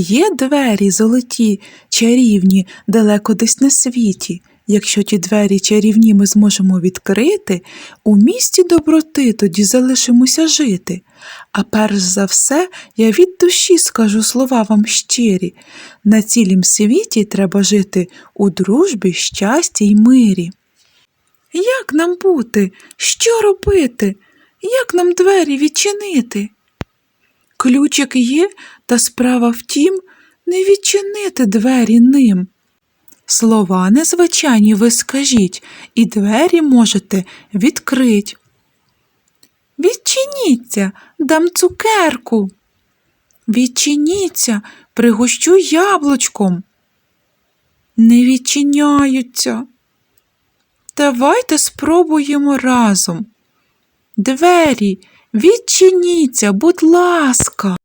Є двері золоті, чарівні, далеко десь на світі. Якщо ті двері чарівні ми зможемо відкрити, у місті доброти тоді залишимося жити. А перш за все, я від душі скажу слова вам щирі. На цілім світі треба жити у дружбі, щасті й мирі. Як нам бути? Що робити? Як нам двері відчинити? Ключик є, та справа в тім, не відчинити двері ним. Слова незвичайні ви скажіть, і двері можете відкрить. Відчиніться, дам цукерку. Відчиніться, пригощу яблучком. Не відчиняються. Давайте спробуємо разом. Двері, відчиніться, будь ласка.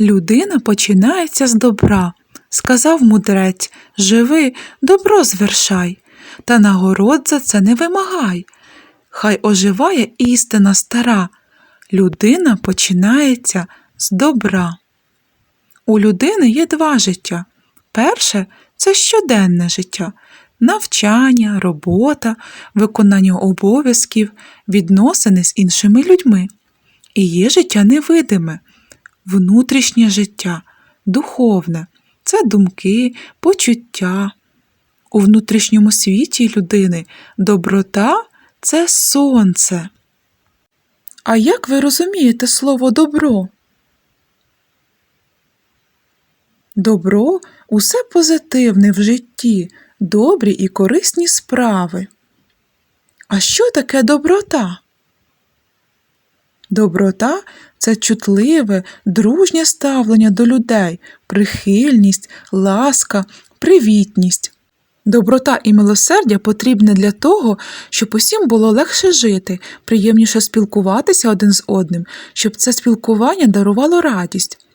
Людина починається з добра, сказав мудрець, живи, добро звершай, та нагород за це не вимагай. Хай оживає істина стара, людина починається з добра. У людини є два життя. Перше це щоденне життя, навчання, робота, виконання обов'язків, відносини з іншими людьми. І є життя невидиме, внутрішнє життя, духовне це думки, почуття. У внутрішньому світі людини доброта це сонце. А як ви розумієте слово добро? Добро усе позитивне в житті, добрі і корисні справи. А що таке доброта? Доброта це чутливе, дружнє ставлення до людей, прихильність, ласка, привітність. Доброта і милосердя потрібне для того, щоб усім було легше жити, приємніше спілкуватися один з одним, щоб це спілкування дарувало радість.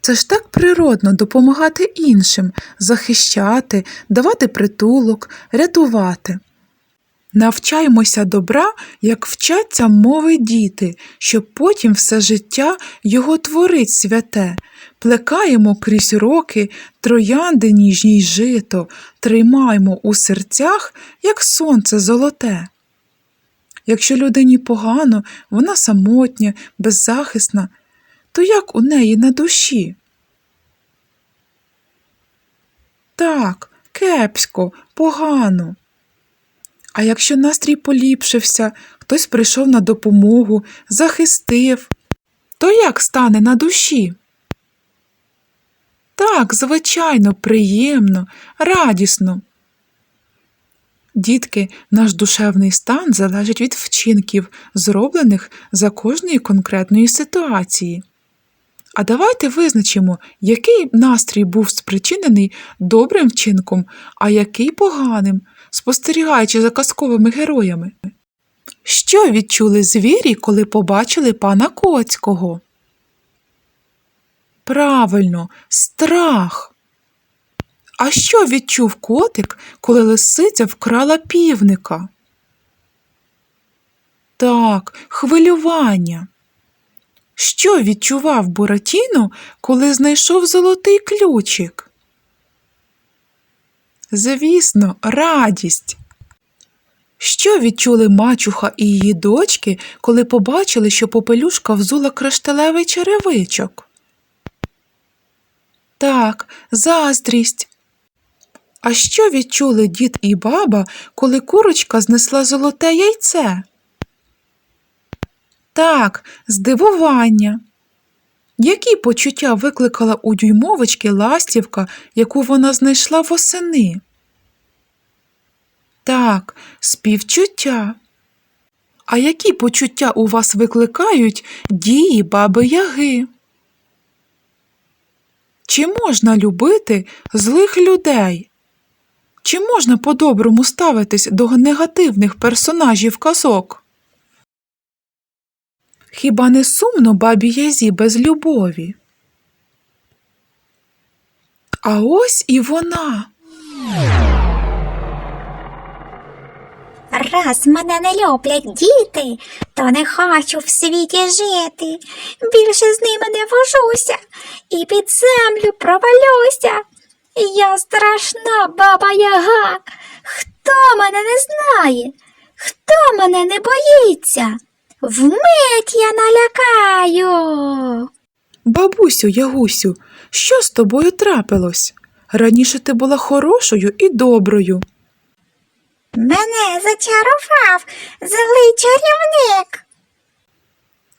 Це ж так природно допомагати іншим, захищати, давати притулок, рятувати. Навчаймося добра, як вчаться мови діти, щоб потім все життя його творить святе. Плекаємо крізь роки троянди ніжні й жито, тримаймо у серцях, як сонце золоте. Якщо людині погано, вона самотня, беззахисна, то як у неї на душі? Так, кепсько, погано. А якщо настрій поліпшився, хтось прийшов на допомогу, захистив, то як стане на душі? Так, звичайно, приємно, радісно. Дітки, наш душевний стан залежить від вчинків, зроблених за кожної конкретної ситуації. А давайте визначимо, який настрій був спричинений добрим вчинком, а який поганим, спостерігаючи за казковими героями. Що відчули звірі, коли побачили пана Коцького? Правильно, страх. А що відчув котик, коли лисиця вкрала півника? Так, хвилювання. Що відчував Буратіно, коли знайшов золотий ключик? Звісно, радість. Що відчули мачуха і її дочки, коли побачили, що попелюшка взула кришталевий черевичок? Так, заздрість. А що відчули дід і баба, коли курочка знесла золоте яйце? Так, здивування. Які почуття викликала у дюймовочки ластівка, яку вона знайшла восени? Так, співчуття. А які почуття у вас викликають дії баби Яги? Чи можна любити злих людей? Чи можна по-доброму ставитись до негативних персонажів казок? Хіба не сумно бабі Язі без любові? А ось і вона. Раз мене не люблять діти, то не хочу в світі жити. Більше з ними не вожуся і під землю провалюся. Я страшна баба Яга. Хто мене не знає? Хто мене не боїться? Вмить я налякаю. Бабусю, Ягусю, що з тобою трапилось? Раніше ти була хорошою і доброю. Мене зачарував злий чарівник.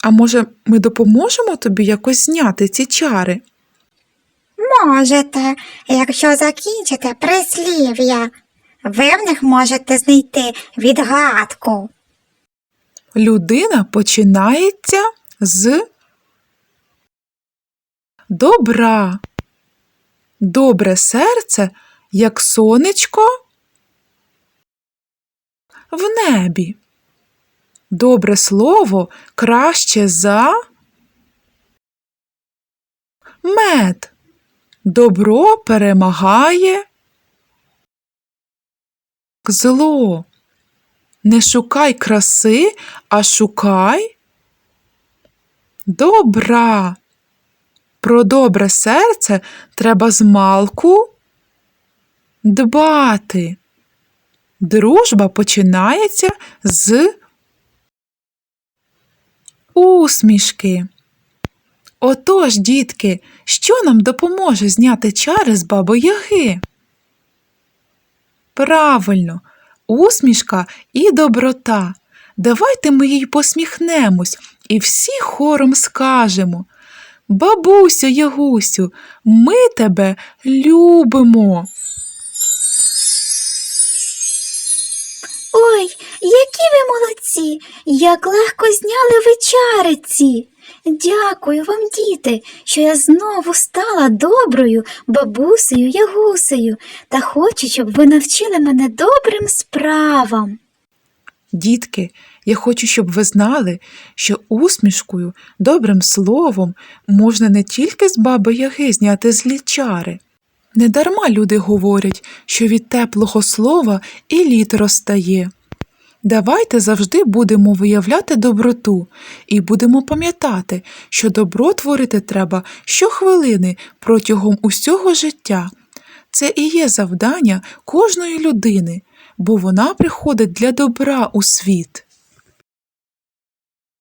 А може, ми допоможемо тобі якось зняти ці чари? Можете, якщо закінчите прислів'я. Ви в них можете знайти відгадку. Людина починається з добра. Добре серце, як сонечко в небі. Добре слово краще за мед. Добро перемагає зло. Не шукай краси, а шукай добра. Про добре серце треба змалку дбати. Дружба починається з усмішки. Отож, дітки, що нам допоможе зняти чари з баби Яги? Правильно, усмішка і доброта. Давайте ми їй посміхнемось і всі хором скажемо. Бабусю Ягусю, ми тебе любимо. Ой, які ви молодці! Як легко зняли ви чариці. Дякую вам, діти, що я знову стала доброю бабусею Ягусею та хочу, щоб ви навчили мене добрим справам. Дітки, я хочу, щоб ви знали, що усмішкою, добрим словом можна не тільки з баби Яги зняти злі чари. Недарма люди говорять, що від теплого слова і лід розтає. Давайте завжди будемо виявляти доброту і будемо пам'ятати, що добро творити треба щохвилини протягом усього життя. Це і є завдання кожної людини, бо вона приходить для добра у світ.